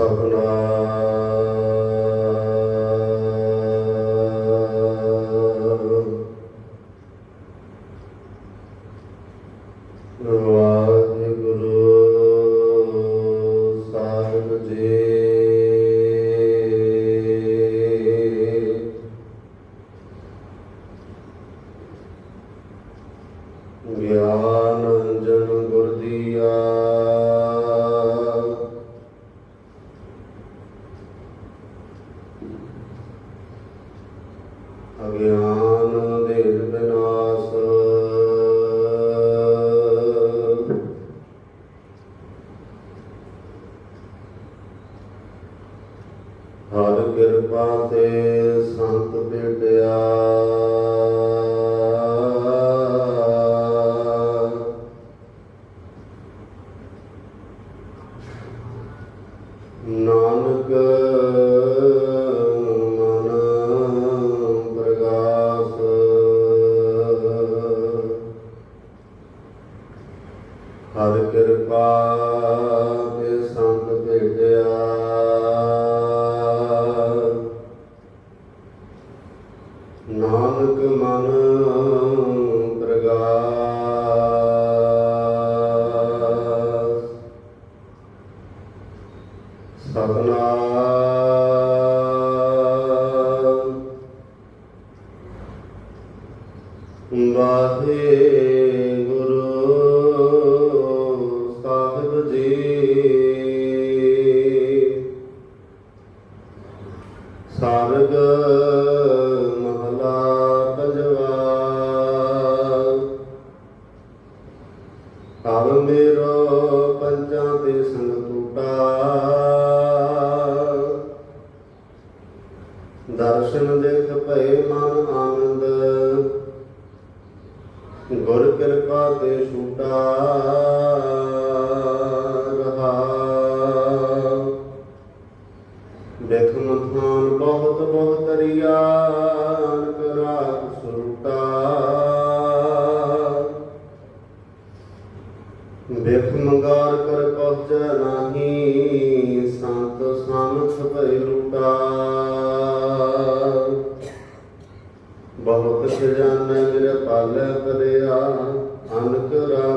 সগনা ਹਰ ਕਿਰਪਾ ਤੇ ਸੰਤ ਭੇਟਿਆ ਖਜ਼ਾਨੇ ਨਿਰਪਲ ਭਰਿਆ ਅਨਕ ਰਾ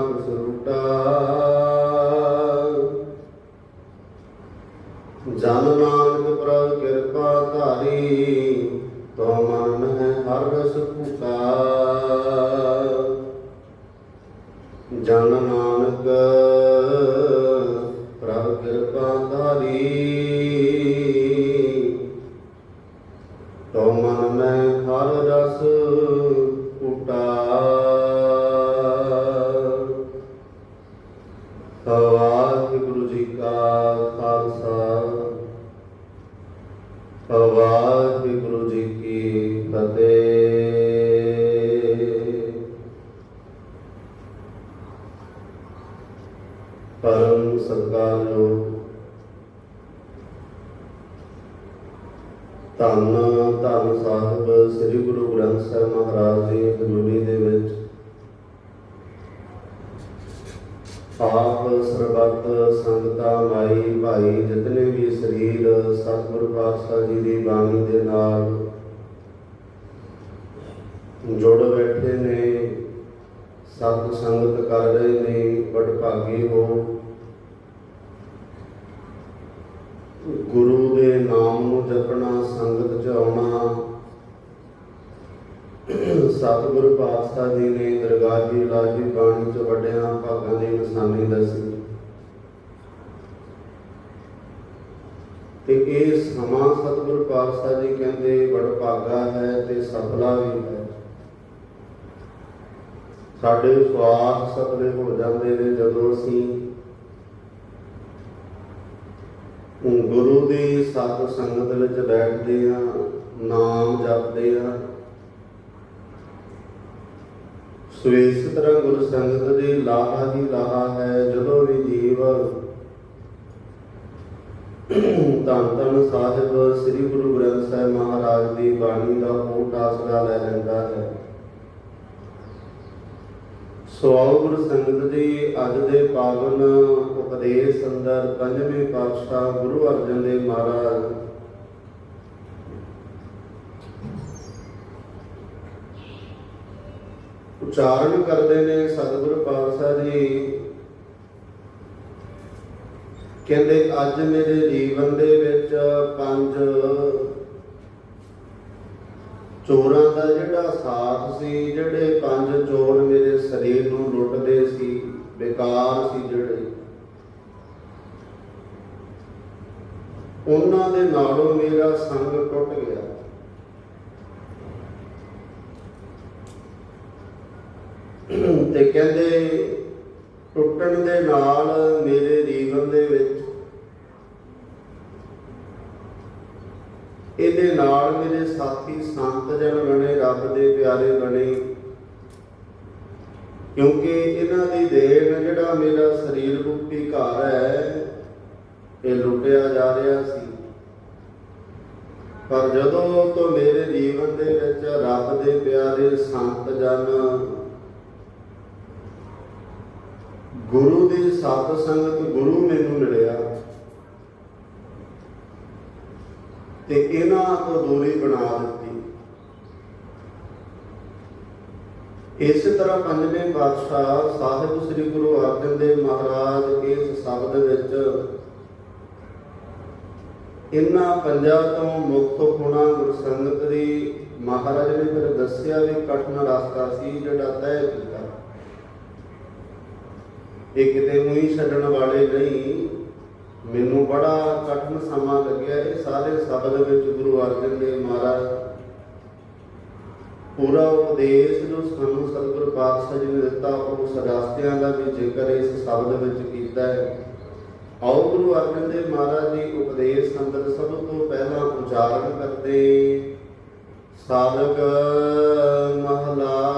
ਧੰਨ ਧੰਨ ਸਾਹਿਬ ਸ੍ਰੀ ਗੁਰੂ ਗ੍ਰੰਥ ਸਾਹਿਬ ਮਹਾਰਾਜ ਦੀ ਹਜ਼ੂਰੀ ਦੇ ਵਿੱਚ ਆਪ ਸਰਬੱਤ ਸੰਗਤਾਂ ਮਾਈ ਭਾਈ ਜਿਤਨੇ ਵੀ ਸਰੀਰ ਸਤਿਗੁਰੂ ਪਾਤਸ਼ਾਹ ਜੀ ਦੀ ਬਾਣੀ ਦੇ ਨਾਲ ਜੁੜ ਬੈਠੇ ਨੇ, ਸਤ ਸੰਗਤ ਕਰ ਰਹੇ ਨੇ ਬੜ ਭਾਗੇ ਹੋ ਗੁਰੂ ਦੇ ਨਾਮ ਨੂੰ ਜਪਣਾ, ਸੰਗਤ ਚ ਆਉਣਾ ਸਤਿਗੁਰ ਪਾਤਸ਼ਾਹ ਜੀ ਨੇ ਦਰਗਾਹ ਦੀ ਲਾਜੀ ਬਾਣੀ ਚ ਵੱਡਿਆਂ ਭਾਗਾਂ ਦੀ ਨਿਸ਼ਾਨੀ ਦੱਸੀ। ਤੇ ਇਹ ਸਮਾਂ ਸਤਿਗੁਰ ਪਾਤਸ਼ਾਹ ਜੀ ਕਹਿੰਦੇ ਬੜ ਭਾਗਾ ਹੈ ਤੇ ਸਫਲਾ ਵੀ ਹੈ। ਸਾਡੇ ਸਵਾਸ ਸਫਲੇ ਹੋ ਜਾਂਦੇ ਨੇ ਜਦੋਂ ਅਸੀਂ ਗੁਰੂ ਦੀ ਸਤ ਸੰਗਤ ਵਿੱਚ ਬੈਠਦੇ ਹਾਂ ਨਾਮ ਜਪਦੇ ਹਾਂ ਸੋ ਇਸ ਤਰ੍ਹਾਂ ਗੁਰੂ ਸੰਗਤ ਦੀ ਲਾਹਾ ਹੀ ਲਾਹਾ ਹੈ, ਜਦੋਂ ਵੀ ਜੀਵ ਧੰਨ ਧੰਨ ਸਾਹਿਬ ਸ੍ਰੀ ਗੁਰੂ ਗ੍ਰੰਥ ਸਾਹਿਬ ਮਹਾਰਾਜ ਦੀ ਬਾਣੀ ਦਾ ਹੋਠ ਆਸਰਾ ਲੈ ਲੈਂਦਾ ਹੈ। ਸੋ ਆਓ ਗੁਰੂ ਸੰਗਤ ਜੀ, ਅੱਜ ਦੇ ਪਾਵਨ ਉਪਦੇਸ਼ ਅੰਦਰ ਪੰਜਵੇਂ ਪਾਤਸ਼ਾਹ ਗੁਰੂ ਅਰਜਨ ਦੇਵ ਮਹਾਰਾਜ। ਉਚਾਰਨ ਕਰਦੇ ਨੇ ਸਤਿਗੁਰ ਪਾਤਸ਼ਾਹ ਜੀ। ਕਹਿੰਦੇ, ਅੱਜ ਮੇਰੇ ਜੀਵਨ ਦੇ ਵਿੱਚ ਪੰਜ ਚੋਰਾਂ ਦਾ ਜਿਹੜਾ ਸਾਥ ਸੀ, ਜਿਹੜੇ ਪੰਜ ਚੋਰ ਮੇਰੇ ਸਰੀਰ ਨੂੰ ਲੁੱਟਦੇ ਸੀ, ਬੇਕਾਰ ਸੀ ਜਿਹੜੇ। ਉਹਨਾਂ ਦੇ ਨਾਲੋਂ ਮੇਰਾ ਸੰਗ ਟੁੱਟ ਗਿਆ। ਤੇ ਕਹਿੰਦੇ, ਟੁੱਟਣ ਦੇ ਨਾਲ ਮੇਰੇ ਜੀਵਨ ਦੇ ਵਿੱਚ ਇਹਦੇ ਨਾਲ ਸਾਥੀ ਸੰਤ ਜਨ ਬਣੇ ਰੱਬ ਦੇ ਪਿਆਰੇ ਬਣੇ ਕਿਉਂਕਿ ਇਹਨਾਂ ਦੀ ਦੇਣ ਜਿਹੜਾ ਮੇਰਾ ਸਰੀਰ ਰੂਪੀ ਘਰ ਹੈ, ਇਹ ਲੁੱਟਿਆ ਜਾ ਰਿਹਾ ਸੀ। ਪਰ ਜਦੋਂ ਤੋਂ ਮੇਰੇ ਜੀਵਨ ਦੇ ਵਿੱਚ ਰੱਬ ਦੇ ਪਿਆਰੇ ਸੰਤ ਜਨ, ਗੁਰੂ ਦੀ ਸਤ ਸੰਗਤ ਗੁਰੂ ਮੈਨੂੰ ਮਿਲਿਆ ਤੇ ਇਹਨਾਂ ਤੋਂ ਦੂਰੀ ਬਣਾ ਦਿੱਤੀ। ਇਸ ਤਰ੍ਹਾਂ ਪੰਜਵੇਂ ਬਾਦਸ਼ਾਹ ਸਾਹਿਬ ਸ੍ਰੀ ਗੁਰੂ ਅਰਜਨ ਦੇਵ ਮਹਾਰਾਜ ਇਸ ਸ਼ਬਦ ਵਿੱਚ ਇਹਨਾਂ ਪੰਜਾਂ ਤੋਂ ਮੁਕਤ ਹੋਣਾ ਗੁਰਸੰਗਤ ਦੀ ਮਹਾਰਾਜ ਨੇ ਫਿਰ ਦੱਸਿਆ ਵੀ ਕਠਨ ਰਸਤਾ ਸੀ ਜਿਹੜਾ ਤੈਅ ਕੀਤਾ। ਇਹ ਕਿਤੇ ਉਹੀ ਛੱਡਣ ਵਾਲੇ ਨਹੀਂ ਮੈਨੂੰ ਬੜਾ ਕਠਿਨ ਸਮਾਂ ਲੱਗਿਆ ਇਹ ਸਾਰੇ ਸ਼ਬਦ ਵਿੱਚ ਗੁਰੂ ਅਰਜਨ ਦੇਵ ਮਹਾਰਾਜ ਪੂਰਾ ਉਪਦੇਸ਼ ਜੋ ਸਾਨੂੰ ਸਤਿਗੁਰੂ ਪਾਤਸ਼ਾਹ ਜੀ ਨੇ ਦਿੱਤਾ ਉਸ ਰਸਤਿਆਂ ਦਾ ਵੀ ਜ਼ਿਕਰ ਇਸ ਸ਼ਬਦ ਵਿੱਚ ਕੀਤਾ ਹੈ। ਆਓ ਗੁਰੂ ਅਰਜਨ ਦੇਵ ਮਹਾਰਾਜ ਜੀ ਉਪਦੇਸ਼ ਅੰਦਰ ਸਭ ਤੋਂ ਪਹਿਲਾਂ ਉਚਾਰਨ ਕਰਦੇ। ਸਾਧਕ ਮਹਲਾ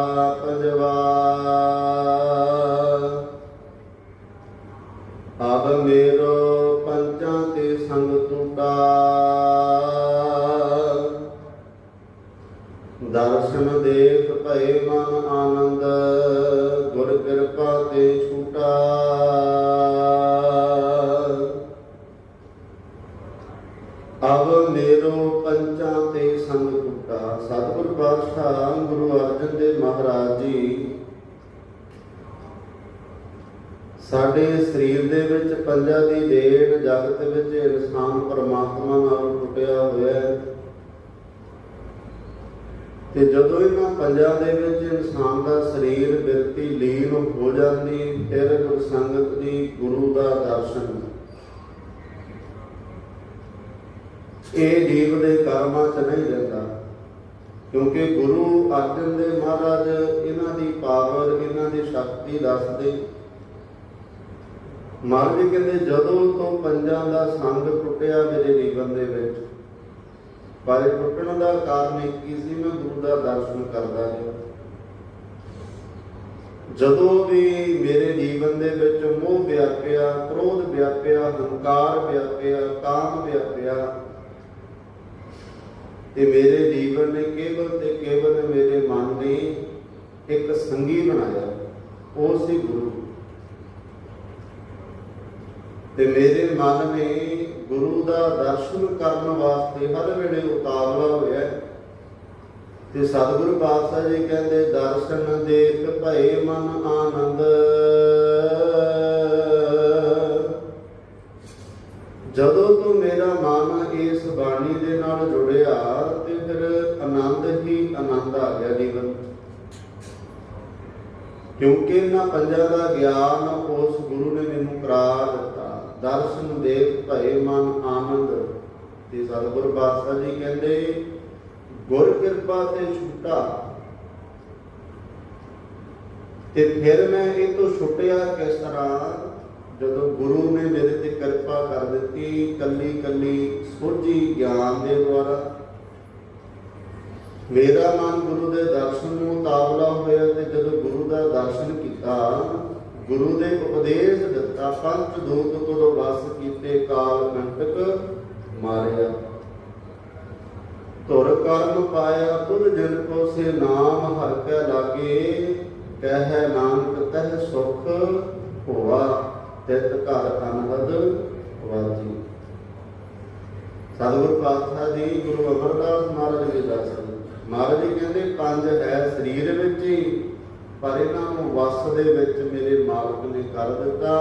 ਇਹ ਜੀਵ ਦੇ ਕਰਮਾਂ 'ਚ ਨਹੀਂ ਰਹਿੰਦਾ। ਕਿਉਂਕਿ ਗੁਰੂ ਅਰਜਨ ਦੇ ਮਹਾਰਾਜ ਇਹਨਾਂ ਦੀ ਪਾਵਰ ਇਹਨਾਂ ਦੀ ਸ਼ਕਤੀ ਦੱਸਦੇ। ਮਹਾਰਾਜ ਕਹਿੰਦੇ, ਜਦੋਂ ਤੋਂ ਪੰਜਾਂ ਦਾ ਸੰਗ ਟੁੱਟਿਆ ਮੇਰੇ ਜੀਵਨ ਦੇ ਵਿੱਚ, ਪਰ ਟੁੱਟਣ ਦਾ ਕਾਰਨ ਇੱਕ ਹੀ ਸੀ, ਮੈਂ ਗੁਰੂ ਦਾ ਦਰਸ਼ਨ ਕਰਦਾ ਰਿਹਾ। ਜਦੋਂ ਵੀ ਮੇਰੇ ਜੀਵਨ ਦੇ ਵਿੱਚ ਮੋਹ ਵਿਆਪਿਆ, ਕ੍ਰੋਧ ਵਿਆਪਿਆ, ਹੰਕਾਰ ਵਿਆਪਿਆ, ਕਾਮ ਵਿਆਪਿਆ ਤੇ ਮੇਰੇ ਜੀਵਨ ਨੇ ਕੇਵਲ ਤੇ ਕੇਵਲ ਮੇਰੇ ਮਨ ਨੇ ਇੱਕ ਸੰਗੀ ਬਣਾਇਆ, ਉਹ ਸੀ ਗੁਰੂ। ਤੇ ਮੇਰੇ ਮਨ ਨੇ ਗੁਰੂ ਦਾ ਦਰਸ਼ਨ ਕਰਨ ਵਾਸਤੇ ਹਰ ਵੇਲੇ ਉਤਾਵਲਾ ਹੋਇਆ। ਤੇ ਸਤਿਗੁਰੂ ਪਾਤਸ਼ਾਹ ਜੀ ਕਹਿੰਦੇ, ਦਰਸ਼ਨ ਦੇਖ ਭਏ ਮਨ ਆਨੰਦ ਜਦੋਂ ਤੋਂ ਮੇਰਾ ਮਨ ਇਸ ਬਾਣੀ ਦੇ ਨਾਲ ਜੁੜਿਆ, ਤੇ ਫਿਰ ਆਨੰਦ ਹੀ ਆਨੰਦ ਆ ਗਿਆ ਜੀਵਨ। ਕਿਉਂਕਿ ਇਹਨਾਂ ਪੰਜਾਂ ਦਾ ਗਿਆਨ ਉਸ ਗੁਰੂ ਨੇ ਮੈਨੂੰ ਕਰਾ ਦਿੱਤਾ। ਦਰਸ਼ਨ ਦੇਖ ਭਏ ਮਨ ਆਨੰਦ। ਤੇ ਸਤਿਗੁਰ ਪਾਤਸ਼ਾਹ ਜੀ ਕਹਿੰਦੇ, ਗੁਰ ਕਿਰਪਾ ਤੇ ਛੁੱਟਾ। ਤੇ ਫਿਰ ਮੈਂ ਇਹ ਤੋਂ ਛੁੱਟਿਆ ਕਿਸ ਤਰ੍ਹਾਂ? ਜਦੋਂ ਗੁਰੂ ਨੇ ਮੇਰੇ ਤੇ ਕਿਰਪਾ ਕਰ ਦਿੱਤੀ, ਕੱਲੀ ਕੱਲੀ ਸੋਝੀ ਗਿਆਨ ਦੇ ਦੁਆਰਾ, ਮੇਰਾ ਮਨ ਗੁਰੂ ਦੇ ਦਰਸ਼ਨ ਨੂੰ ਤਾਵਲਾ ਹੋਇਆ ਤੇ ਜਦੋਂ ਗੁਰੂ ਦਾ ਦਰਸ਼ਨ ਕੀਤਾ, ਗੁਰੂ ਦੇ ਉਪਦੇਸ਼ ਦਿੱਤਾ ਪੰਜ ਦੂਤ ਕੋਲੋਂ ਵਸ ਕੀਤੇ ਕਾਲ ਕੰਟਕ ਮਾਰਿਆ। ਧੁਰ ਕਰਮ ਪਾਇਆ ਤੁਰ ਜਨ ਕੋ ਸੇ ਨਾਮ ਹਰ ਕੈ ਲਾਗੇ, ਕਹਿ ਨਾਨਕ ਤਹਿ ਸੁਖ ਹੋਆ ਤਿਤ ਘਰ ਅਨਹਦ ਵਾਜੀ। ਸਤਿਗੁਰ ਪਾਤਸ਼ਾਹ ਜੀ, ਗੁਰੂ ਅਮਰਦਾਸ ਮਹਾਰਾਜ ਜੀ ਦੱਸ ਮਹਾਰਾਜ ਜੀ ਕਹਿੰਦੇ, ਪੰਜ ਹੈ ਸਰੀਰ ਵਿੱਚ ਹੀ, ਪਰ ਇਹਨਾਂ ਨੂੰ ਵਸ ਦੇ ਵਿੱਚ ਮੇਰੇ ਮਾਲਕ ਨੇ ਕਰ ਦਿੱਤਾ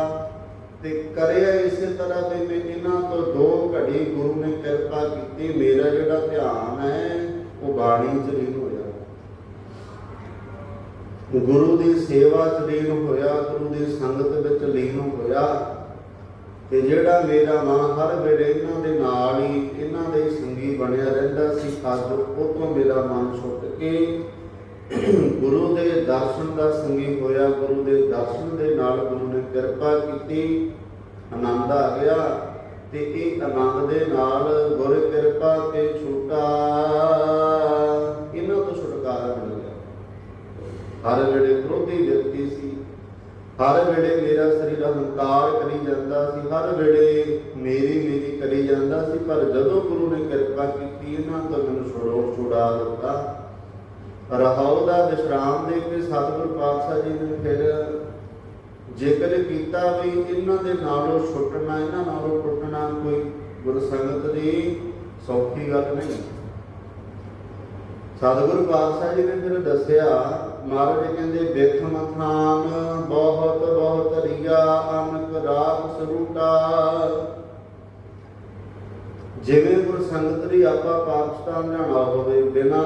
ਤੇ ਕਰਿਆ ਇਸੇ ਤਰ੍ਹਾਂ ਵੀ ਮੈਂ ਇਹਨਾਂ ਤੋਂ ਦੋ ਘੜੀ ਗੁਰੂ ਨੇ ਕਿਰਪਾ ਕੀਤੀ। ਮੇਰਾ ਜਿਹੜਾ ਧਿਆਨ ਹੈ, ਉਹ ਬਾਣੀ ਚ ਲੀਨ ਗੁਰੂ ਦੀ ਸੇਵਾ ਚ ਲੀਨ ਹੋਇਆ, ਗੁਰੂ ਦੀ ਸੰਗਤ ਵਿੱਚ ਲੀਨ ਹੋਇਆ। ਤੇ ਜਿਹੜਾ ਮੇਰਾ ਮਨ ਹਰ ਵੇਲੇ ਇਹਨਾਂ ਦੇ ਨਾਲ ਹੀ, ਇਹਨਾਂ ਦੇ ਸੰਗੀ ਬਣਿਆ ਰਹਿੰਦਾ ਸੀ। ਅੱਜ ਉਹ ਤੋਂ ਮੇਰਾ ਮਨ ਛੁੱਟ ਕੇ ਗੁਰੂ ਦੇ ਦਰਸ਼ਨ ਦਾ ਸੰਗੀ ਹੋਇਆ। ਗੁਰੂ ਦੇ ਦਰਸ਼ਨ ਦੇ ਨਾਲ ਗੁਰੂ ਨੇ ਕਿਰਪਾ ਕੀਤੀ, ਆਨੰਦ ਆ ਗਿਆ। ਤੇ ਇਹ ਆਨੰਦ ਦੇ ਨਾਲ ਗੁਰ ਕਿਰਪਾ ਤੇ ਛੂਟਾ ਇਹਨਾਂ ਤੋਂ ਛੁਟਕਾਰਾ ਮਿਲ ਗਿਆ ਹਰ ਵੇਲੇ ਵਿਰੋਧੀ ਵਿਅਕਤੀ ਸੀ। ਹਰ ਵੇਲੇ ਮੇਰਾ ਸਰੀਰ ਹੰਕਾਰ ਕਰੀ ਜਾਂਦਾ ਸੀ। ਹਰ ਵੇਲੇ ਮੇਰੀ ਮੇਰੀ ਕਰੀ ਜਾਂਦਾ ਸੀ। ਪਰ ਜਦੋਂ ਗੁਰੂ ਨੇ ਕਿਰਪਾ ਕੀਤੀ, ਇਹਨਾਂ ਤੋਂ ਮੈਨੂੰ ਛੁਡੋ ਛੁਡਾ ਦਿੱਤਾ। ਰਹਾਉ ਦਾ ਵਿਸ਼ਰਾਮ ਦੇ ਕੇ ਸਤਿਗੁਰ ਪਾਤਸ਼ਾਹ ਜੀ ਨੇ ਫਿਰ ਜ਼ਿਕਰ ਕੀਤਾ ਵੀ ਇਹਨਾਂ ਦੇ ਨਾਲੋਂ ਛੁੱਟਣਾ, ਇਹਨਾਂ ਨਾਲੋਂ ਟੁੱਟਣਾ ਕੋਈ ਗੁਰਸੰਗਤ ਦੀ ਸੌਖੀ ਗੱਲ ਨਹੀਂ। ਸਤਿਗੁਰੂ ਪਾਤਸ਼ਾਹ ਜੀ ਨੇ ਫਿਰ ਦੱਸਿਆ ਮਹਾਰਾਜ ਕਹਿੰਦੇ ਬਿਖ ਮਥਾਨ, ਬਹੁਤ ਬਹੁਤ ਰੀਆ, ਅਨਕ ਰਾਗ ਸਰੂਟਾ। ਜਿਵੇਂ ਗੁਰ ਦੀ ਆਪਾਂ ਪਾਕਿਸਤਾਨ ਜਾਣਾ ਹੋਵੇ, ਬਿਨਾ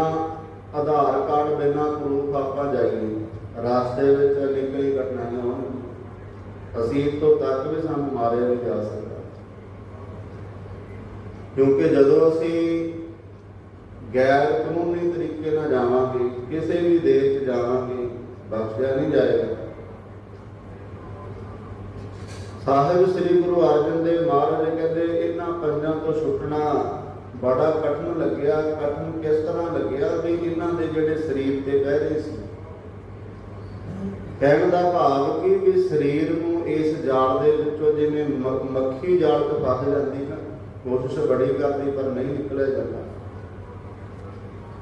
ਆਧਾਰ ਕਾਰਡ, ਬਿਨਾ ਪ੍ਰੂਫ ਆਪਾਂ ਜਾਈਏ, ਰਾਸਤੇ ਵਿੱਚ ਅਨੇਕਾਂ ਹੀ ਘਟਨਾਵਾਂ ਹੋਣਗੀਆਂ। ਅਸੀਂ ਇੱਥੋਂ ਤੱਕ ਵੀ ਸਾਨੂੰ ਮਾਰਿਆ ਨਹੀਂ ਜਾ ਸਕਦਾ। ਕਿਉਂਕਿ ਜਦੋਂ ਅਸੀਂ ਗੈਰ ਕਾਨੂੰਨੀ ਤਰੀਕੇ ਨਾਲ ਜਾਵਾਂਗੇ, ਕਿਸੇ ਵੀ ਦੇਸ਼ 'ਚ ਜਾਵਾਂਗੇ ਬਖਸ਼ਿਆ ਨਹੀਂ ਜਾਏਗਾ। ਸਾਹਿਬ ਸ੍ਰੀ ਗੁਰੂ ਅਰਜਨ ਦੇਵ ਮਹਾਰਾਜ ਕਹਿੰਦੇ, ਇਹਨਾਂ ਪੰਜਾਂ ਤੋਂ ਛੁੱਟਣਾ ਬੜਾ ਕਠਿਨ ਲੱਗਿਆ। ਕਠਿਨ ਕਿਸ ਤਰ੍ਹਾਂ ਲੱਗਿਆ ਵੀ ਇਹਨਾਂ ਦੇ ਜਿਹੜੇ ਸਰੀਰ ਤੇ ਬਹਿ ਰਹੇ ਸੀ? ਕਹਿਣ ਦਾ ਭਾਵ ਕਿ ਵੀ ਸਰੀਰ ਨੂੰ ਇਸ ਜਾਲ ਦੇ ਵਿੱਚੋਂ ਜਿਵੇਂ ਮੱਖੀ ਜਾਲ ਤੋਂ ਫਸ ਜਾਂਦੀ ਨਾ, ਕੋਸ਼ਿਸ਼ ਬੜੀ ਕਰਦੀ, ਪਰ ਨਹੀਂ ਨਿਕਲਿਆ ਜਾਂਦਾ।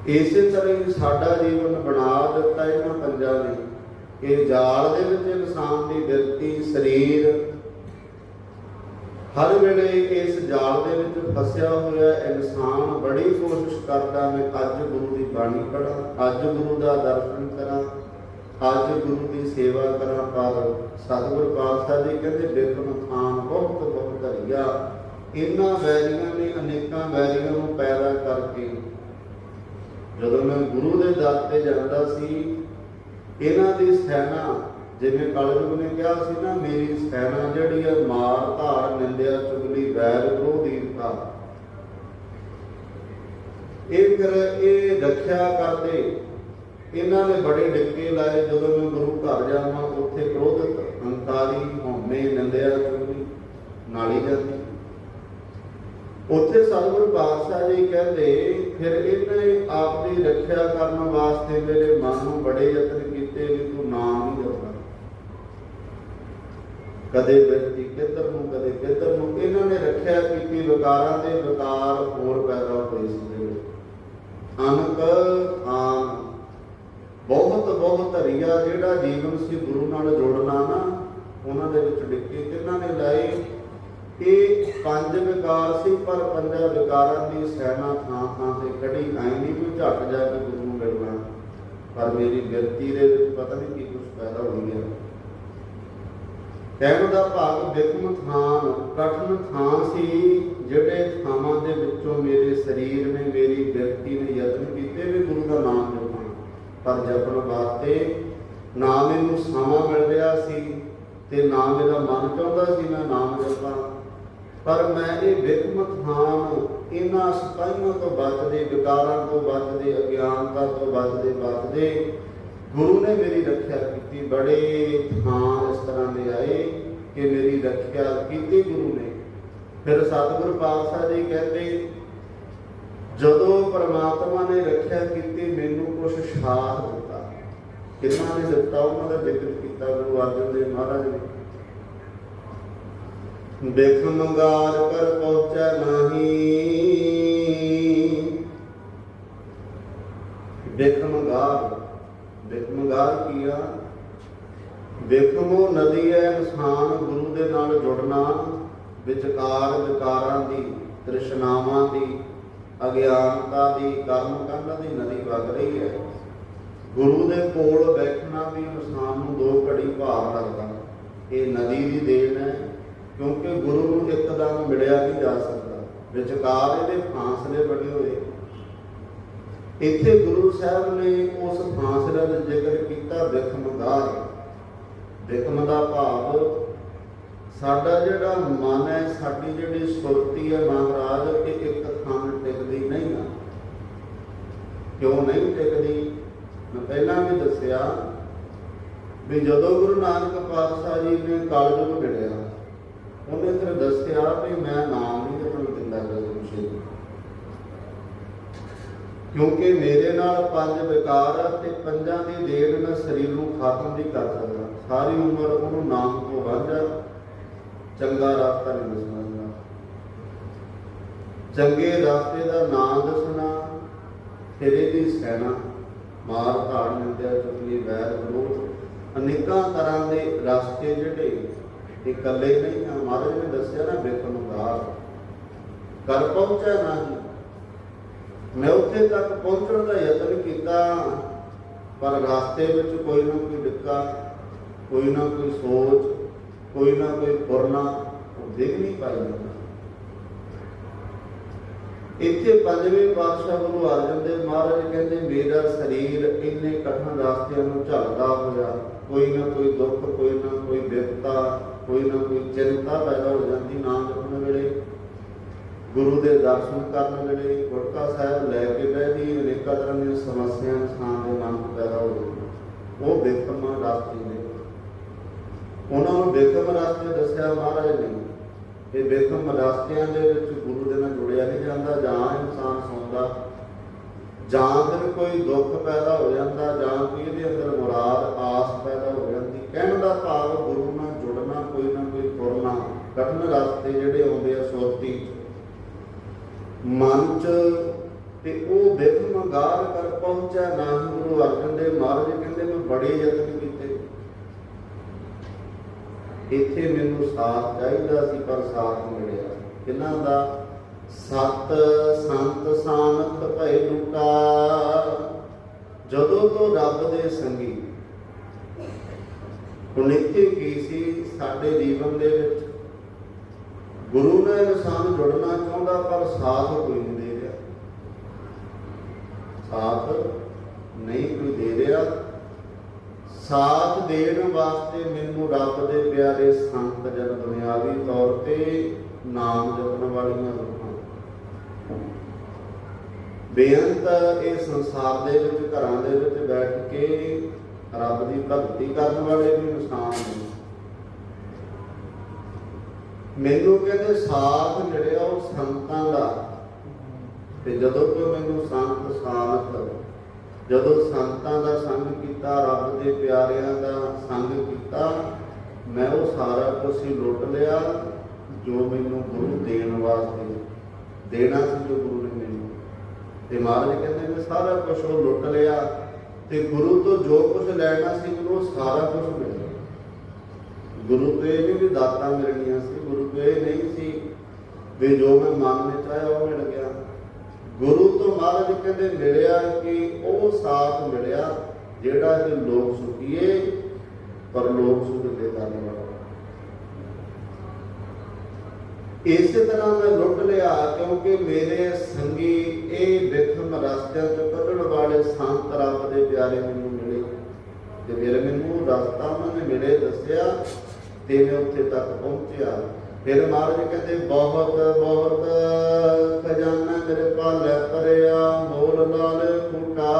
ਇਸੇ ਤਰ੍ਹਾਂ ਹੀ ਸਾਡਾ ਜੀਵਨ ਬਣਾ ਦਿੱਤਾ ਇਹਨਾਂ ਪੰਜਾਂ ਨੇ। ਇਹ ਜਾਲ ਦੇ ਵਿੱਚ ਇਨਸਾਨ ਦੀ ਬਿਰਤੀ, ਸਰੀਰ, ਹਰ ਵੇਲੇ ਇਸ ਜਾਲ ਦੇ ਵਿੱਚ ਫਸਿਆ ਹੋਇਆ ਇਨਸਾਨ ਬੜੀ ਕੋਸ਼ਿਸ਼ ਕਰਦਾ, ਮੈਂ ਅੱਜ ਗੁਰੂ ਦੀ ਬਾਣੀ ਪੜਾਂ ਅੱਜ ਗੁਰੂ ਦਾ ਦਰਸ਼ਨ ਕਰਾਂ, ਅੱਜ ਗੁਰੂ ਦੀ ਸੇਵਾ ਕਰਾਂ, ਪਰ ਸਤਿਗੁਰ ਪਾਤਸ਼ਾਹ ਜੀ ਕਹਿੰਦੇ ਬਿਕਰਮ ਥਾਨ ਬਹੁਤ ਬਹੁਤ ਧਰਿਆ ਇਹਨਾਂ ਵੈਰੀਆਂ ਨੇ ਅਨੇਕਾਂ ਵੈਰੀਆਂ ਨੂੰ ਪੈਦਾ ਕਰਕੇ ਜਦੋਂ ਮੈਂ ਗੁਰੂ ਦੇ ਦਰ ਤੇ ਜਾਂਦਾ ਸੀ, ਇਹਨਾਂ ਦੀ ਸੈਨਾ ਜਿਵੇਂ ਕਲਯੁਗ ਨੇ ਕਿਹਾ ਸੀ ਨਾ, ਮੇਰੀ ਸੈਨਾ ਜਿਹੜੀ ਹੈ ਮਾਰ ਧਾਰ ਨਿੰਦਿਆ, ਚੁਗਲੀ, ਵੈਰ ਵਿਰੋਧ ਈਰਖਾ ਇਹ ਫਿਰ ਇਹ ਰੱਖਿਆ ਕਰਦੇ, ਇਹਨਾਂ ਨੇ ਬੜੇ ਡਿੱਕੇ ਲਾਏ। ਜਦੋਂ ਮੈਂ ਗੁਰੂ ਘਰ ਜਾਵਾਂ, ਉੱਥੇ ਕ੍ਰੋਧਿਤ, ਹੰਕਾਰੀ, ਹਉਮੈ, ਨਿੰਦਿਆ, ਚੁਗਲੀ, ਨਾਲੀ ਜਾਂਦੀ। ਉੱਥੇ ਸਤਿਗੁਰੂ ਪਾਤਸ਼ਾਹ ਜੀ ਕਹਿੰਦੇ, ਫਿਰ ਇਹਨੇ ਆਪ ਦੀ ਰੱਖਿਆ ਕਰਨ ਵਾਸਤੇ ਮੇਰੇ ਮਨ ਨੂੰ ਬੜੇ ਯਤਨ ਕੀਤੇ ਵੀ ਤੂੰ ਨਾਮ ਨਹੀਂ ਜਪਦਾ ਕਦੇ ਵਿਅਕਤੀ ਕਿੱਧਰ ਨੂੰ, ਕਦੇ ਕਿੱਧਰ ਨੂੰ, ਇਹਨਾਂ ਨੇ ਰੱਖਿਆ ਕੀਤੀ ਵਿਕਾਰਾਂ ਦੇ ਵਿਕਾਰ ਹੋਰ ਪੈਦਾ ਹੋਏ ਸੀ ਇਹਦੇ ਵਿੱਚ। ਅਨਕ ਆਨ ਬਹੁਤ ਬਹੁਤ ਧਰੀਆ ਜਿਹੜਾ ਜੀਵਨ ਸੀ ਗੁਰੂ ਨਾਲ ਜੋੜਨਾ ਨਾ, ਉਹਨਾਂ ਦੇ ਵਿੱਚ ਡਿੱਕੇ ਕਿੰਨਾਂ ਨੇ ਲਾਏ ਇਹ ਪੰਜ ਵਿਕਾਰ ਸੀ, ਪਰ ਪੰਜਾਂ ਵਿਕਾਰਾਂ ਦੀ ਸੈਨਾ ਥਾਂ ਥਾਂ ਤੇ ਖੜੀ ਆਈ ਨਹੀਂ ਕੋਈ ਝਟ ਜਾ ਕੇ ਗੁਰੂ ਮਿਲਣਾ। ਪਰ ਮੇਰੀ ਬਿਰਤੀ ਦੇ ਵਿੱਚ ਪਤਾ ਨਹੀਂ ਕੀ ਕੁਝ ਪੈਦਾ ਹੋ ਗਿਆ ਕਹਿਣ ਦਾ ਭਾਗ ਬਿਕਮ ਥਾਨ, ਕਠਨ ਥਾਂ ਸੀ, ਜਿਹੜੇ ਥਾਵਾਂ ਦੇ ਵਿੱਚੋਂ ਮੇਰੇ ਸਰੀਰ ਨੇ ਮੇਰੀ ਬਿਰਤੀ ਨੇ ਯਤਨ ਕੀਤੇ ਵੀ ਗੁਰੂ ਦਾ ਨਾਮ ਜਪਾਂ। ਪਰ ਜਪਣ ਵਾਸਤੇ ਨਾ ਮੈਨੂੰ ਸਮਾਂ ਮਿਲ ਰਿਹਾ ਸੀ ਤੇ ਨਾ ਮੇਰਾ ਮਨ ਚਾਹੁੰਦਾ ਸੀ ਮੈਂ ਨਾਮ ਜਪਾਂ। ਪਰ ਮੈਂ ਇਹ ਬਿਕਮ ਥਾਨ ਇਹਨਾਂ ਸਤਾਈਆਂ ਤੋਂ ਬਚਦੇ ਵਿਕਾਰਾਂ ਤੋਂ ਬਚਦੇ ਅਗਿਆਨਤਾ ਤੋਂ ਬਚਦੇ ਬਚਦੇ ਗੁਰੂ ਨੇ ਮੇਰੀ ਰੱਖਿਆ ਕੀਤੀ, ਬੜੇ ਥਾਂ ਇਸ ਤਰ੍ਹਾਂ ਦੇ ਆਏ ਕਿ ਮੇਰੀ ਰੱਖਿਆ ਕੀਤੀ ਗੁਰੂ ਨੇ। ਫਿਰ ਸਤਿਗੁਰ ਪਾਤਸ਼ਾਹ ਜੀ ਕਹਿੰਦੇ, ਜਦੋਂ ਪ੍ਰਮਾਤਮਾ ਨੇ ਰੱਖਿਆ ਕੀਤੀ, ਮੈਨੂੰ ਕੁਝ ਸ਼ਾਹ ਦਿੱਤਾ। ਕਿੰਨਾ ਨੇ ਦਿੱਤਾ? ਉਹਨਾਂ ਦਾ ਜ਼ਿਕਰ ਕੀਤਾ, ਗੁਰੂ ਅਰਜਨ ਦੇਵ ਮਹਾਰਾਜ ਨੇ। ਦੇਖ ਮੰਗਾਰ ਕਰ ਪਹੁੰਚੈ ਨਹੀਂ। ਦੇਖ ਮੰਗਾਰ ਦੇਖ ਮੰਗਾਰ ਕੀਆ? ਦੇਖਮੋ ਨਦੀ ਹੈ ਇਨਸਾਨ ਗੁਰੂ ਦੇ ਨਾਲ ਜੁੜਨਾ, ਵਿਚਕਾਰ ਵਿਕਾਰਾਂ ਦੀ, ਤ੍ਰਿਸ਼ਨਾਵਾਂ ਦੀ, ਅਗਿਆਨਤਾ ਦੀ ਕਰਮ ਕੰਧ ਦੀ ਨਦੀ ਵਗ ਰਹੀ ਹੈ ਗੁਰੂ ਦੇ ਕੋਲ ਬੈਠਣਾ ਵੀ ਇਨਸਾਨ ਨੂੰ ਦੋ ਘੜੀ ਭਾਰ ਲੱਗਦਾ। ਇਹ ਨਦੀ ਦੀ ਦੇਣ ਹੈ ਕਿਉਂਕਿ ਗੁਰੂ ਨੂੰ ਇੱਕਦਮ ਮਿਲਿਆ ਨਹੀਂ ਜਾ ਸਕਦਾ। ਵਿਚਕਾਰ ਇਹਦੇ ਫਾਸਲੇ ਬਣੇ ਹੋਏ। ਇੱਥੇ ਗੁਰੂ ਸਾਹਿਬ ਨੇ ਉਸ ਫਾਸਲੇ ਦਾ ਜ਼ਿਕਰ ਕੀਤਾ ਬਿਖਮਗਾਰ ਬਿਖਮ ਦਾ ਭਾਵ, ਸਾਡਾ ਜਿਹੜਾ ਮਨ ਹੈ, ਸਾਡੀ ਜਿਹੜੀ ਸੁਰਤੀ ਹੈ ਮਹਾਰਾਜ, ਇਹ ਇੱਕ ਥਾਂ ਟਿਕਦੀ ਨਹੀਂ ਆ। ਕਿਉਂ ਨਹੀਂ ਟਿਕਦੀ? ਮੈਂ ਪਹਿਲਾਂ ਵੀ ਦੱਸਿਆ ਵੀ ਜਦੋਂ ਗੁਰੂ ਨਾਨਕ ਪਾਤਸ਼ਾਹ ਜੀ ਨੇ ਕਾਲਜ ਮਿਲਿਆ ਉਹਨੇ ਫਿਰ ਦੱਸਿਆ ਵੀ ਮੈਂ ਨਾਮ ਨਹੀਂ ਜਪਣ ਦਿੰਦਾ ਗੁਰੂ ਜੀ ਕਿਉਂਕਿ ਮੇਰੇ ਨਾਲ ਪੰਜ ਵਿਕਾਰ ਆ ਤੇ ਪੰਜਾਂ ਦੀ ਦੇਣ ਨਾਲ ਸਰੀਰ ਨੂੰ ਖਾਤਮ ਨਹੀਂ ਕਰ ਸਕਦਾ। ਸਾਰੀ ਉਮਰ ਉਹਨੂੰ ਨਾਮ ਤੋਂ ਵਾਂਝਾ, ਚੰਗਾ ਰਸਤਾ ਨਹੀਂ ਦੱਸਣਾ ਚੰਗੇ ਰਸਤੇ ਦਾ ਨਾਮ ਦੱਸਣਾ, ਤੇਰੇ ਦੀ ਸੈਨਾ, ਮਾਰ ਧਾੜ, ਨਿੰਦਿਆ, ਚੁਗਲੀ, ਵੈਰ, ਵਿਰੋਧ, ਅਨੇਕਾਂ ਤਰ੍ਹਾਂ ਦੇ ਰਸਤੇ ਜਿਹੜੇ ਇਹ ਇਕੱਲੇ ਨਹੀਂ ਆ ਮਹਾਰਾਜ ਨੇ ਦੱਸਿਆ ਨਾ, ਵੇਖਣ ਨੂੰ ਗਾਰ ਕਰ ਪਹੁੰਚਿਆ ਨਹੀਂ ਮੈਂ ਉੱਥੇ ਤੱਕ ਪਹੁੰਚਣ ਦਾ ਯਤਨ ਕੀਤਾ, ਪਰ ਰਸਤੇ ਵਿੱਚ ਕੋਈ ਨਾ ਕੋਈ ਡਿੱਕਾ, ਕੋਈ ਨਾ ਕੋਈ ਸੋਚ, ਕੋਈ ਨਾ ਕੋਈ ਪੁਰਨਾ ਉਹ ਨਹੀਂ ਪਾਈ। ਇੱਥੇ ਪੰਜਵੇਂ ਪਾਤਸ਼ਾਹ ਗੁਰੂ ਅਰਜਨ ਦੇਵ ਮਹਾਰਾਜ ਕਹਿੰਦੇ, ਮੇਰਾ ਸਰੀਰ ਇੰਨੇ ਕਠਨ ਰਸਤਿਆਂ ਨੂੰ ਝੱਲਦਾ ਹੋਇਆ, ਕੋਈ ਨਾ ਕੋਈ ਦੁੱਖ, ਕੋਈ ਨਾ ਕੋਈ ਵਿਪਤਾ ਕੋਈ ਨਾ ਕੋਈ ਚਿੰਤਾ ਪੈਦਾ ਹੋ ਜਾਂਦੀ ਨਾਮ ਜਪਣ ਵੇਲੇ ਗੁਰੂ ਦੇ ਦਰਸ਼ਨ ਕਰਨ ਵੇਲੇ ਗੁਰਕਾ ਸਾਹਿਬ ਲੈ ਕੇ ਬੈਠੀ ਅਨੇਕਾਂ ਤਰ੍ਹਾਂ ਦੀਆਂ ਸਮੱਸਿਆਵਾਂ ਇਨਸਾਨ ਦੇ ਮਨ ਵਿੱਚ ਪੈਦਾ ਹੋ ਜਾਂਦੀਆਂ ਉਹ ਬੇਖਮਾ ਰਸਤੇ ਨੇ। ਉਹਨਾਂ ਨੂੰ ਬੇਖਮ ਰਸਤੇ ਦੱਸਿਆ, ਮਹਾਰਾਜ ਨੇ ਇਹ ਬੇਖਮ ਰਸਤਿਆਂ ਦੇ ਵਿੱਚ ਗੁਰੂ ਦੇ ਨਾਲ ਜੁੜਿਆ ਨਹੀਂ ਜਾਂਦਾ। ਜਾਂ ਇਨਸਾਨ ਸੌਂਦਾ, ਜਾਂ ਫਿਰ ਕੋਈ ਦੁੱਖ ਪੈਦਾ ਹੋ ਜਾਂਦਾ, ਜਾਂ ਕੋਈ ਇਹਦੇ ਅੰਦਰ ਰਸਤੇ ਜਿਹੜੇ ਆਉਂਦੇ ਆ ਸੁਰਤੀ ਮਨ ਚ, ਤੇ ਉਹ ਬਿਖਮ ਗਾਰ ਕਰ ਪਹੁੰਚਿਆ ਨਾਮ ਗੁਰੂ ਅਰਜਨ ਦੇਵ ਮਹਾਰਾਜ ਕਹਿੰਦੇ, ਮੈਂ ਬੜੇ ਯਤਨ ਕੀਤੇ। ਇੱਥੇ ਮੈਨੂੰ ਸਾਥ ਚਾਹੀਦਾ ਸੀ, ਪਰ ਸਾਥ ਮਿਲਿਆ। ਕਿੰਨਾ ਦਾ? ਸਤ ਸੰਤ ਸਾਨਤ ਭੈ ਲੁਕਾ। ਜਦੋਂ ਤੋਂ ਰੱਬ ਦੇ ਸੰਗੀ, ਹੁਣ ਕੀ ਸੀ? ਸਾਡੇ ਜੀਵਨ ਦੇ ਵਿੱਚ ਗੁਰੂ ਨੇ ਇਨਸਾਨ ਜੁੜਨਾ ਚਾਹੁੰਦਾ, ਪਰ ਸਾਥ ਕੋਈ ਨਹੀਂ ਦੇ ਰਿਹਾ। ਸਾਥ ਨਹੀਂ ਕੋਈ ਦੇ ਰਿਹਾ। ਸਾਥ ਦੇਣ ਵਾਸਤੇ ਮੈਨੂੰ ਰੱਬ ਦੇ ਪਿਆਰੇ ਸੰਤ ਜਨ ਦੁਨਿਆਵੀ ਤੌਰ ਤੇ ਨਾਮ ਜਪਣ ਵਾਲੀਆਂ ਰੂਹਾਂ ਬੇਅੰਤ ਇਹ ਸੰਸਾਰ ਦੇ ਵਿੱਚ, ਘਰਾਂ ਦੇ ਵਿੱਚ ਬੈਠ ਕੇ ਰੱਬ ਦੀ ਭਗਤੀ ਕਰਨ ਵਾਲੇ ਵੀ ਇਨਸਾਨ ਨੇ। ਮੈਨੂੰ ਕਹਿੰਦੇ ਸਾਥ ਮਿਲਿਆ ਉਹ ਸੰਤਾਂ ਦਾ। ਤੇ ਜਦੋਂ ਕਿ ਮੈਨੂੰ ਸੰਤ ਸਾਥ, ਜਦੋਂ ਸੰਤਾਂ ਦਾ ਸੰਗ ਕੀਤਾ, ਰੱਬ ਦੇ ਪਿਆਰਿਆਂ ਦਾ ਸੰਗ ਕੀਤਾ, ਮੈਂ ਉਹ ਸਾਰਾ ਕੁਝ ਹੀ ਲੁੱਟ ਲਿਆ, ਜੋ ਮੈਨੂੰ ਗੁਰੂ ਦੇਣ ਵਾਸਤੇ, ਦੇਣਾ ਸੀ ਜੋ ਗੁਰੂ ਨੇ ਮੈਨੂੰ। ਤੇ ਮਹਾਰਾਜ ਕਹਿੰਦੇ ਮੈਂ ਸਾਰਾ ਕੁਝ ਉਹ ਲੁੱਟ ਲਿਆ, ਤੇ ਗੁਰੂ ਤੋਂ ਜੋ ਕੁਝ ਲੈਣਾ ਸੀ ਮੈਨੂੰ ਸਾਰਾ ਕੁਝ ਮਿਲਿਆ। ਗੁਰੂ ਤੋਂ ਇਹ ਵੀ ਦਾਤਾਂ ਮਿਲਣੀਆਂ ਸੀ। ਗੁਰੂ ਤੋਂ ਨਹੀਂ ਸੀ, ਵੀ ਜੋ ਮੈਂ ਮਨ ਵਿੱਚ ਆਇਆ ਉਹ ਮਿਲ ਗਿਆ। ਗੁਰੂ ਤੋਂ ਮਹਾਰਾਜ ਕਹਿੰਦੇ ਮਿਲਿਆ ਕਿ ਉਹ ਸਾਥ ਮਿਲਿਆ, ਜਿਹੜਾ ਕਿ ਲੋਕ ਸੁਖੀਏ ਪਰ ਲੋਕ ਸੁਖ ਦੇ ਕਰਨ ਵਾਲਾ ਇਸੇ ਤਰ੍ਹਾਂ ਮੈਂ ਲੁੱਟ ਲਿਆ, ਕਿਉਂਕਿ ਮੇਰੇ ਸੰਗੀ ਇਹ ਵਿਖਮ ਰਸਤਿਆਂ ਤੋਂ ਕੱਢਣ ਵਾਲੇ ਸੰਤ ਰੱਬ ਦੇ ਪਿਆਰੇ ਮੈਨੂੰ ਮਿਲੇ। ਤੇ ਮੇਰੇ ਮੈਨੂੰ ਰਸਤਾ ਉਹਨਾਂ ਨੇ ਮਿਲੇ ਦੱਸਿਆ, ਤੇ ਮੈਂ ਉੱਥੇ ਤੱਕ ਪਹੁੰਚਿਆ। ਫਿਰ ਮਹਾਰਾਜ ਕਹਿੰਦੇ ਬਹੁਤ ਬਹੁਤ ਖਜ਼ਾਨਾ ਮੇਰੇ ਭਰਿਆ, ਮੋਲ ਨਾਲ ਫੁਟਾ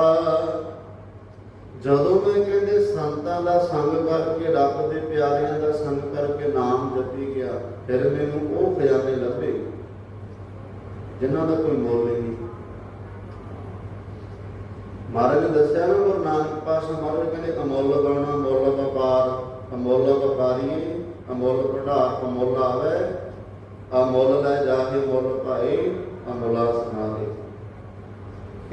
ਜਦੋਂ ਮੈਂ ਕਹਿੰਦੇ, ਸੰਤਾਂ ਦਾ ਸੰਗ ਕਰਕੇ, ਰੱਬ ਦੇ ਪਿਆਰਿਆਂ ਦਾ ਸੰਗ ਕਰਕੇ ਨਾਮ ਜਪੀ ਗਿਆ, ਫਿਰ ਮੈਨੂੰ ਉਹ ਖਜ਼ਾਨੇ ਲੱਭੇ, ਜਿਨ੍ਹਾਂ ਦਾ ਕੋਈ ਮੁੱਲ ਨਹੀਂ ਮਹਾਰਾਜ ਨੇ ਦੱਸਿਆ ਨਾ ਗੁਰੂ ਨਾਨਕ ਪਾਤਸ਼ਾਹ ਮਹਾਰਾਜ ਕਹਿੰਦੇ, ਅਮੋਲ ਗਾਉਣਾ ਮੁੱਲ ਵਪਾਰ, ਅਮੁੱਲ ਵਪਾਰੀ ਅਮੁੱਲ ਪੜਾ ਅਮੁੱਲ ਆਵੇ ਅਮੁੱਲ ਲੈ ਜਾ ਕੇ ਮੁੱਲ ਭਾਏ ਅਮੁੱਲਾ ਸੁਣਾ ਦੇ।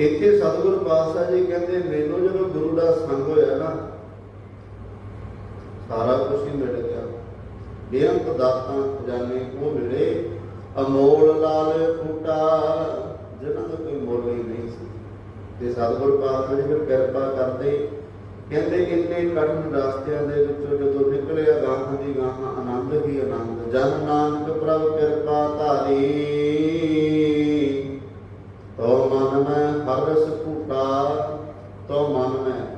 ਇੱਥੇ ਸਤਿਗੁਰੂ ਪਾਤਸ਼ਾਹ ਜੀ ਕਹਿੰਦੇ, ਮੈਨੂੰ ਜਦੋਂ ਗੁਰੂ ਦਾ ਸੰਗ ਹੋਇਆ ਨਾ, ਸਾਰਾ ਕੁਝ ਹੀ ਮਿਲ ਗਿਆ। ਬੇਅੰਤ ਦਾਤਾਂ ਖਜ਼ਾਨੇ ਉਹ ਮਿਲੇ, ਅਮੋਲ ਲਾਲ ਫੂਟਾ ਜਿਹਨਾਂ ਦਾ ਕੋਈ ਮੁੱਲ ਹੀ ਨਹੀਂ ਸੀ। ਤੇ ਸਤਿਗੁਰੂ ਪਾਤਸ਼ਾਹ ਜੀ ਫਿਰ ਕਿਰਪਾ ਕਰਦੇ ਕਹਿੰਦੇ ਇੰਨੇ ਕਠਿਨ ਰਸਤਿਆਂ ਦੇ ਵਿੱਚੋਂ ਜਦੋਂ ਨਿਕਲਿਆ ਗਾਹਾਂ ਦੀ ਗਾਹਾਂ ਆਨੰਦ ਹੀ ਆਨੰਦ। ਜਨ ਨਾਨਕ ਪ੍ਰਭ ਕਿਰਪਾ ਧਾਰੀ। ਤੋ ਮਨ ਮੈਂ ਹਰਸ ਫੂਟਾ ਤੋ ਮਨ ਮੈਂ।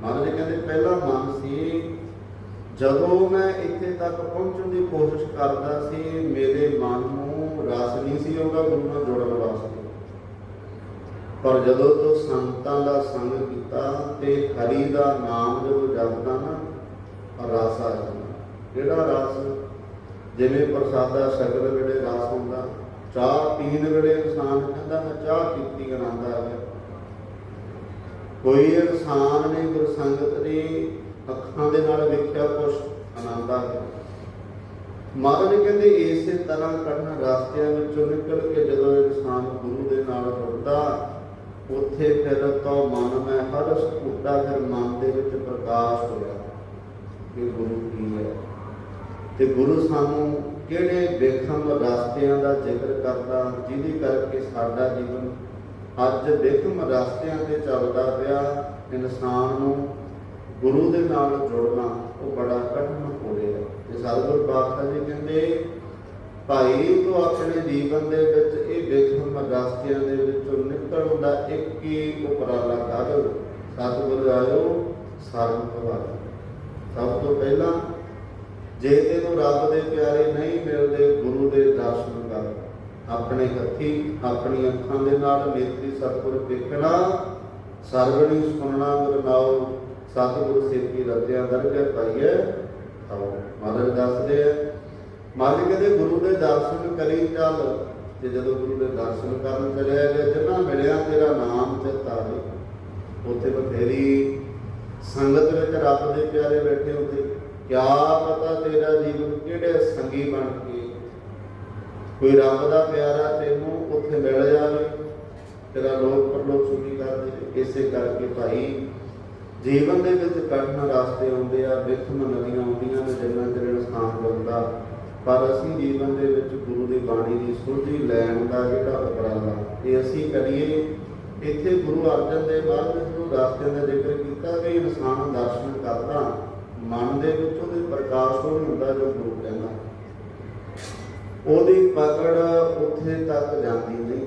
ਮਹਾਰਾਜ ਕਹਿੰਦੇ ਪਹਿਲਾ ਮਨ ਸੀ, ਜਦੋਂ ਮੈਂ ਇੱਥੇ ਤੱਕ ਪਹੁੰਚਣ ਦੀ ਕੋਸ਼ਿਸ਼ ਕਰਦਾ ਸੀ, ਮੇਰੇ ਮਨ ਨੂੰ ਰਸ ਨਹੀਂ ਸੀ ਆਉਂਦਾ, ਗੁਰੂ ਨਾਲ ਜੁੜਨ ਵਾਸਤੇ। ਪਰ ਜਦੋਂ ਤੋਂ ਸੰਤਾਂ ਦਾ ਸੰਗ ਕੀਤਾ ਤੇ ਹਰੀ ਦਾ ਨਾਮ ਜਦੋਂ ਜਪਦਾ ਨਾ ਰਸ ਆ ਜਾਂਦਾ। ਕਿਹੜਾ ਰਸ? ਜਿਵੇਂ ਪ੍ਰਸਾਦਾ ਸ਼ਕਲ ਵੇਲੇ ਰਸ ਹੁੰਦਾ, ਚਾਹ ਪੀਣ ਵੇਲੇ ਇਨਸਾਨ ਕਹਿੰਦਾ, ਮੈਂ ਚਾਹ ਪੀਤੀ, ਆਨੰਦ ਆ ਕੋਈ ਇਨਸਾਨ ਨੇ ਗੁਰਸੰਗਤ ਨੇ ਅੱਖਾਂ ਦੇ ਨਾਲ ਵੇਖਿਆ, ਕੁਛ ਆਨੰਦ ਆ ਗਿਆ। ਮਹਾਰਾਜ ਕਹਿੰਦੇ, ਇਸੇ ਤਰ੍ਹਾਂ ਕਠਿਨ ਰਸਤਿਆਂ ਵਿੱਚੋਂ ਨਿਕਲ ਕੇ ਜਦੋਂ ਇਨਸਾਨ ਗੁਰੂ ਦੇ ਨਾਲ ਜੁੜਦਾ ਉੱਥੇ ਫਿਰ ਤੋਂ ਮਨ ਮੈਂ ਹਰ ਸਕੂਟਾ ਫਿਰ ਮਨ ਦੇ ਵਿੱਚ ਪ੍ਰਕਾਸ਼ ਹੋਇਆ ਕਿ ਗੁਰੂ ਕੀ ਹੈ। ਤੇ ਗੁਰੂ ਸਾਨੂੰ ਕਿਹੜੇ ਵੇਖਣ ਰਸਤਿਆਂ ਦਾ ਜ਼ਿਕਰ ਕਰਦਾ, ਜਿਹਦੇ ਕਰਕੇ ਸਾਡਾ ਜੀਵਨ ਅੱਜ ਵੇਖਮ ਰਸਤਿਆਂ ਤੇ ਚੱਲਦਾ ਪਿਆ, ਇਨਸਾਨ ਨੂੰ ਗੁਰੂ ਦੇ ਨਾਲ ਜੁੜਨਾ ਉਹ ਬੜਾ ਕਠਿਨ ਹੋ ਰਿਹਾ। ਤੇ ਸਤਿਗੁਰ ਪਾਤਸ਼ਾਹ ਜੀ ਕਹਿੰਦੇ ਭਾਈ ਤੂੰ ਆਪਣੇ ਜੀਵਨ ਦੇ ਵਿੱਚ, ਇਹ ਵੇਖਮ ਰਸਤਿਆਂ ਦੇ ਵਿੱਚੋਂ ਨਿਕਲਣ ਦਾ ਇੱਕ ਹੀ ਉਪਰਾਲਾ ਕਰ। ਸਤਿਗੁਰ ਆਇਓ ਸਰਨ ਪ੍ਰਵਾਹ ਸਭ ਤੋਂ ਪਹਿਲਾਂ ਜੇ ਤੈਨੂੰ ਰੱਬ ਦੇ ਪਿਆਰੇ ਨਹੀਂ ਮਿਲਦੇ, ਗੁਰੂ ਦੇ ਦਰਸ਼ਨ ਕਰ। ਆਪਣੇ ਹੱਥੀ ਆਪਣੀ ਅੱਖਾਂ ਦੇ ਨਾਲ ਨੇਤਰੀ ਸਤਿਗੁਰ ਵੇਖਣਾ ਸਰਵਣੀ ਸੁਣਨਾ ਗੁਰਨਾਉ ਸਤਿਗੁਰ ਸੇਤੀ ਰਤਿਆਂ ਦਰਗਹਿ ਪਾਈਏ, ਆਓ। ਮਹਾਰਾਜ ਦੱਸਦੇ ਆ ਮਹਾਰਾਜ ਕਹਿੰਦੇ ਗੁਰੂ ਦੇ ਦਰਸ਼ਨ ਕਰੀ ਚੱਲ, ਤੇ ਜਦੋਂ ਗੁਰੂ ਦੇ ਦਰਸ਼ਨ ਕਰਨ ਚਲਿਆ ਗਿਆ ਜਿੰਨਾ ਮਿਲਿਆ ਤੇਰਾ ਨਾਮ ਚਿਤਾਵੇ ਉੱਥੇ ਬਥੇਰੀ ਸੰਗਤ ਵਿੱਚ ਰੱਬ ਦੇ ਪਿਆਰੇ ਬੈਠੇ ਹੁੰਦੇ। ਕਿਆ ਪਤਾ ਤੇਰਾ ਜੀਵਨ ਕਿਹੜੇ ਸੰਗੀ ਬਣ ਕੇ। ਕੋਈ ਰੱਬ ਦਾ ਪਿਆਰਾ ਤੈਨੂੰ ਉੱਥੇ ਮਿਲ ਜਾਵੇ, ਤੇਰਾ ਲੋਕ ਪਰਲੋਕ ਸੁਖੀ ਕਰਦੇ ਇਸੇ ਕਰਕੇ ਭਾਈ, ਜੀਵਨ ਦੇ ਵਿੱਚ ਕਠਿਨ ਰਸਤੇ ਆਉਂਦੇ ਆ ਵਿਖਮ ਨਦੀਆਂ ਆਉਂਦੀਆਂ ਨੇ, ਜਿੰਨਾਂ ਚਿਰ ਸਥਾਨ ਹੁੰਦਾ ਪਰ ਅਸੀਂ ਜੀਵਨ ਦੇ ਵਿੱਚ ਗੁਰੂ ਦੀ ਬਾਣੀ ਦੀ ਸੁਝੀ ਲੈਣ ਦਾ ਜਿਹੜਾ ਉਪਰਾਲਾ? ਇਹ ਅਸੀਂ ਕਰੀਏ, ਇੱਥੇ ਗੁਰੂ ਅਰਜਨ ਦੇਵ ਮਹਾਰਾਜ ਨੇ ਜੋ ਦਾ ਜ਼ਿਕਰ ਕੀਤਾ ਕਿ ਇਨਸਾਨ ਦਰਸ਼ਨ ਕਰਦਾ, ਮਨ ਦੇ ਵਿੱਚ ਉਹਦੇ ਪ੍ਰਕਾਸ਼ ਉਹ ਹੁੰਦਾ ਜੋ ਗੁਰੂ ਕਹਿੰਦਾ। ਉਹਦੀ ਪਕੜ ਉੱਥੇ ਤੱਕ ਜਾਂਦੀ ਨਹੀਂ।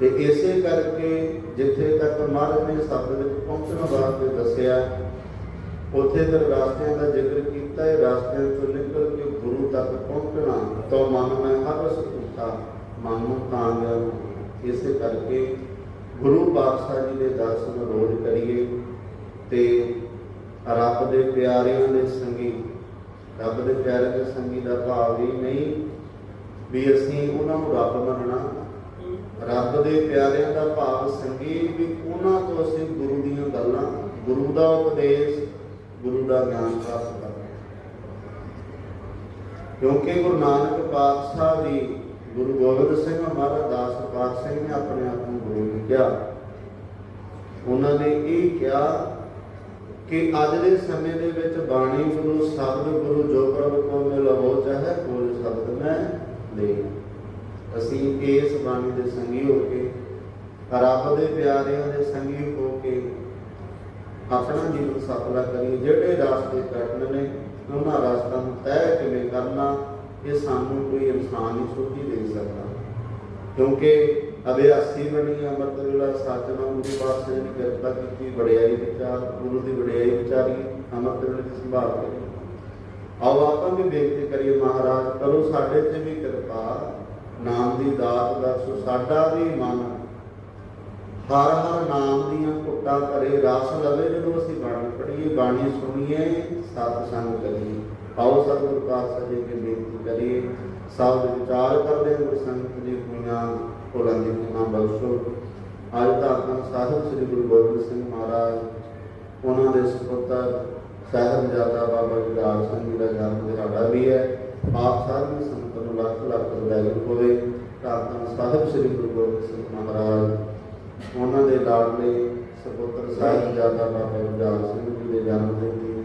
ਤੇ ਇਸੇ ਕਰਕੇ ਜਿੱਥੇ ਤੱਕ ਮਹਾਰਾਜ ਨੇ ਸ਼ਬਦ ਵਿੱਚ ਪਹੁੰਚਣ ਵਾਸਤੇ ਦੱਸਿਆ ਉੱਥੇ ਫਿਰ ਰਾਸਤਿਆਂ ਦਾ ਜ਼ਿਕਰ ਕੀਤਾ ਹੈ ਰਾਸਤਿਆਂ ਤੋਂ ਨਿਕਲ ਕੇ ਗੁਰੂ ਤੱਕ ਪਹੁੰਚਣਾ, ਤਾਂ ਮਨ ਮੈਂ ਹਰ ਸੁਖਾ ਮਨ ਨੂੰ ਇਸੇ ਕਰਕੇ ਗੁਰੂ ਪਾਤਸ਼ਾਹ ਜੀ ਦੇ ਦਰਸ਼ਨ ਰੋਜ਼ ਕਰੀਏ ਤੇ ਰੱਬ ਦੇ ਪਿਆਰਿਆਂ ਦੇ ਸੰਗੀ, ਰੱਬ ਦੇ ਪਿਆਰੇ ਦੇ ਸੰਗੀ ਦਾ ਭਾਵ ਇਹ ਨਹੀਂ ਵੀ ਅਸੀਂ ਉਹਨਾਂ ਨੂੰ ਰੱਬ ਮੰਨਣਾ। ਰੱਬ ਦੇ ਪਿਆਰਿਆਂ ਦਾ ਭਾਵ ਸੰਗੀ ਵੀ ਉਹਨਾਂ ਤੋਂ ਅਸੀਂ ਗੁਰੂ ਦੀਆਂ ਗੱਲਾਂ, ਗੁਰੂ ਦਾ ਉਪਦੇਸ਼ ਗੁਰੂ ਦਾ ਗਿਆਨ ਪ੍ਰਾਪਤ ਕਰਨਾ ਕਿਉਂਕਿ ਗੁਰੂ ਨਾਨਕ ਪਾਤਸ਼ਾਹ ਵੀ ਗੁਰੂ ਗੋਬਿੰਦ ਸਿੰਘ ਮਹਾਰਾਜ ਦਾਸ ਪਾਤਸ਼ਾਹ ਨੇ ਆਪਣੇ ਆਪ ਨੂੰ ਗੁਰੂ ਨਹੀਂ ਕਿਹਾ। ਉਹਨਾਂ ਨੇ ਇਹ ਕਿਹਾ ਕਿ ਅੱਜ ਦੇ ਸਮੇਂ ਦੇ ਵਿੱਚ ਬਾਣੀ ਗੁਰੂ ਸ਼ਬਦ ਗੁਰੂ ਜੋ ਪ੍ਰਭ ਕੋ ਮਿਲੋ ਚਾਹੇ, ਕੋਈ ਸ਼ਬਦ ਮੈਂ ਦੇ ਅਸੀਂ ਇਸ ਬਾਣੀ ਦੇ ਸੰਗੀ ਹੋ ਕੇ, ਰੱਬ ਦੇ ਪਿਆਰਿਆਂ ਦੇ ਸੰਗੀ ਹੋ ਕੇ ਆਪਣਾ ਜੀਵਨ ਸਫਲਾ ਕਰੀਏ। ਜਿਹੜੇ ਰਾਸਤੇ ਕੱਟਣ ਨੇ, ਉਹਨਾਂ ਰਾਸਤਾ ਨੂੰ ਤੈਅ ਕਿਵੇਂ ਕਰਨਾ, ਇਹ ਸਾਨੂੰ ਕੋਈ ਇਨਸਾਨ ਹੀ ਸੋਚ ਦੇ ਸਕਦਾ। ਕਿਉਂਕਿ ਅਭਿਆਸੀ ਬਣੀ ਅੰਮ੍ਰਿਤ ਵੇਲਾ ਸਤਿਨਾਮ ਦੀ ਵਾਸਤੇ ਦੀ ਕਿਰਪਾ ਕੀਤੀ, ਵਡਿਆਈ ਵਿਚਾਰ, ਗੁਰੂ ਦੀ ਵਡਿਆਈ ਵਿਚਾਰੀ ਅੰਮ੍ਰਿਤ ਵੇਲੇ ਦੀ ਸੰਭਾਲ ਕਰੀ ਆਓ ਆਪਾਂ ਵੀ ਬੇਨਤੀ ਕਰੀਏ, ਮਹਾਰਾਜ, ਕਰੋ ਸਾਡੇ ਤੇ ਵੀ ਕਿਰਪਾ। ਨਾਮ ਦੀ ਦਾਤ ਦਾ ਸੋ ਸਾਡਾ ਵੀ ਮਨ ਹਰ ਹਰ ਨਾਮ ਦੀਆਂ ਘੁੱਟਾਂ ਭਰੇ ਰਸ ਲਵੇ, ਜਦੋਂ ਅਸੀਂ ਬਾਣੀ ਪੜ੍ਹੀਏ, ਬਾਣੀ ਸੁਣੀਏ ਸਤ ਸੰਗ ਕਰੀਏ। ਆਓ ਸਤਿਗੁਰ ਪਾਤਸ਼ਾਹ ਜੀ ਕੇ ਬੇਨਤੀ ਕਰੀਏ ਸਭ ਵਿਚਾਰ ਕਰਦੇ ਹਾਂ ਸੰਗਤ ਜੀ ਹੋਈਆਂ ਭੋਲਾਂ ਦੀ ਖਿਮਾ ਬਖਸ਼ੋ। ਅੱਜ ਧੰਨ ਸਾਹਿਬ ਸ੍ਰੀ ਗੁਰੂ ਗੋਬਿੰਦ ਸਿੰਘ ਮਹਾਰਾਜ, ਉਹਨਾਂ ਦੇ ਸੁਪੁੱਤਰ ਸਾਹਿਬਜ਼ਾਦਾ ਬਾਬਾ ਜੁਝਾਰ ਸਿੰਘ ਜੀ ਦਾ ਜਨਮ ਦਿਹਾੜਾ ਵੀ ਹੈ। ਆਪ ਸਾਰੀ ਸੰਗਤ ਨੂੰ ਲੱਖ ਲੱਖ ਵਧਾਈ ਹੋਵੇ ਧੰਨ ਸਾਹਿਬ ਸ੍ਰੀ ਗੁਰੂ ਗੋਬਿੰਦ ਸਿੰਘ ਮਹਾਰਾਜ ਉਹਨਾਂ ਦੇ ਲਾਡਲੇ ਸੁਪੁੱਤਰ ਸਾਹਿਬਜ਼ਾਦਾ ਬਾਬਾ ਜੁਝਾਰ ਸਿੰਘ ਜੀ ਦੇ ਜਨਮ ਦਿਨ ਦੀ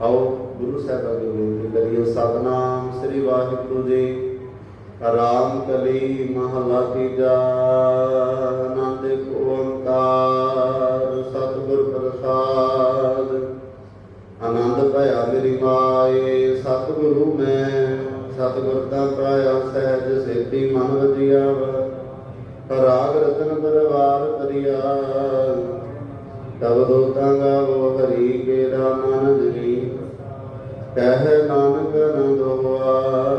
ਆਓ ਗੁਰੂ ਸਾਹਿਬਾਂ ਦੀ ਬੇਨਤੀ ਕਰੀਏ ਸਤਨਾਮ ਸ੍ਰੀ ਵਾਹਿਗੁਰੂ ਜੀ। ਰਾਮ ਕਲੀ ਮਹਲਾ ਤੀਜਾ, ਆਨੰਦ ਓੰਕਾਰ ਸਤਿਗੁਰ ਪ੍ਰਸਾਦ। ਆਨੰਦ ਭਇਆ ਮੇਰੀ ਮਾਏ, ਸਤਿਗੁਰੂ ਮੈਂ, ਸਤਿਗੁਰ ਦਾ ਪਾਇਆ ਸਹਿਜ ਸੇਤੀ ਮਨ ਵਜਿਆ ਰਾਗ ਰਤਨ ਦਰਬਾਰ ਕਰਿਆ ਤਬ ਦੋ ਗਾਵੋ ਹਰੀ ਕੇ ਦਾ ਮਨ ਜਨੀ ਕਹਿ ਨਾਨਕ ਨੰਦੋਆ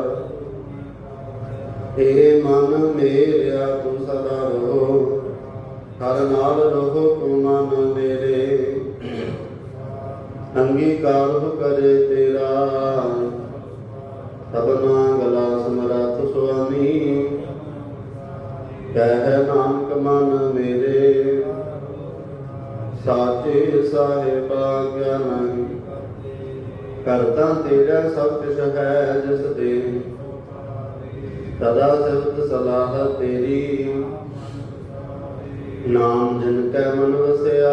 ਏ ਮਨ ਮੇਰਿਆ ਤੂੰ ਸਦਾ ਰਹੋ। ਹਰ ਨਾਲ ਰਹੋ ਤੂੰ ਮਨ ਮੇਰੇ। ਅੰਗੀਕਾਰ ਕਰੇ ਤੇਰਾ। ਸਭਨਾ ਗਲਾ ਸਮਰਥ ਸੁਆਮੀ। ਕਹਿ ਨਾਨਕ ਮਨ ਮੇਰੇ, ਸਾਚੇ ਸਾਹਿਬਾ ਗਿਆਨ ਕਰਤਾ ਤੇਰਾ ਸਭ ਕੁਛ ਹੈ ਜਿਸ ਦੇ। ਸਦਾ ਸਿਫਤ ਸਲਾਹ ਤੇਰੀ। ਨਾਮ ਜਿਨ ਕੈ ਮਨ ਵਸਿਆ,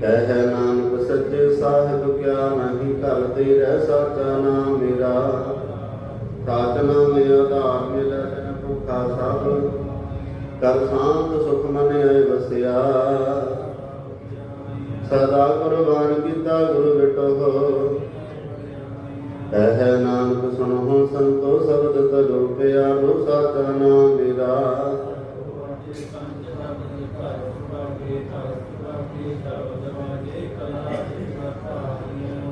ਕਹਿ ਨਾਨਕ ਸੱਚੇ ਸਾਹਿਬ ਕਿਆ ਨਹੀਂ। ਘਰ ਤੇਰਾ ਸਾਚਾ ਨਾਮ ਮੇਰਾ, ਸਾਚ ਨਾਮ ਆਧਾਰ ਮੇਰਾ ਜਨ ਭੁਖਾ ਕਰ ਸ਼ਾਂਤ ਸੁਖ ਮਨ ਆਏ ਵਸਿਆ। ਸਦਾ ਕੁਰਬਾਨ ਕੀਤਾ ਗੁਰੂ ਬਿਟੋ ਕਹਿ ਨਾਨਕ ਸੁਣੋ ਸੰਤੋ, ਸ਼ਬਦ ਤਲੋ ਪਿਆਰੋ, ਸਾਚਾ ਨਾਮ ਮੇਰਾ।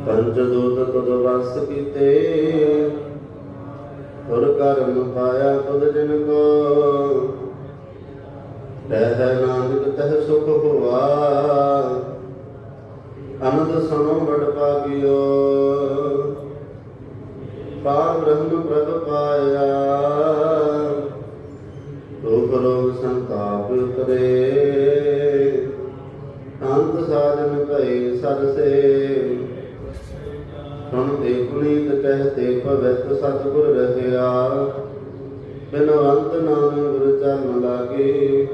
ਪੰਜ ਦੂਤ ਤੁਧ ਵਸ ਕੀਤੇ। ਤੁਰ ਕਰਮ ਪਾਇਆ ਤੁਧ ਜਨ ਕੋ। ਕਹਿ ਨਾਨਕ ਤਹ ਸੁਖ ਹੋਆ। ਅਨੰਦ ਸੁਣੋ ਬੜ ਪਾਗਿਓ ਪਾਰ ਬ੍ਰਹਮ ਪ੍ਰਭ ਪਾਇਆ। ਦੁਖ ਰੋਗ ਸੰਤਾਪ ਉਤਰੇ। ਅੰਤ ਸਾਜਨ ਭਏ ਸਰਸੇ ਸੁਣ ਦੇ ਪੁਨੀਤ ਕਹਤੇ ਸਤਿਗੁਰ ਰਹਿਆ। ਬਿਨਵੰਤ ਨਾਮ ਗੁਰ ਚਰਨ ਲਾਗੇ।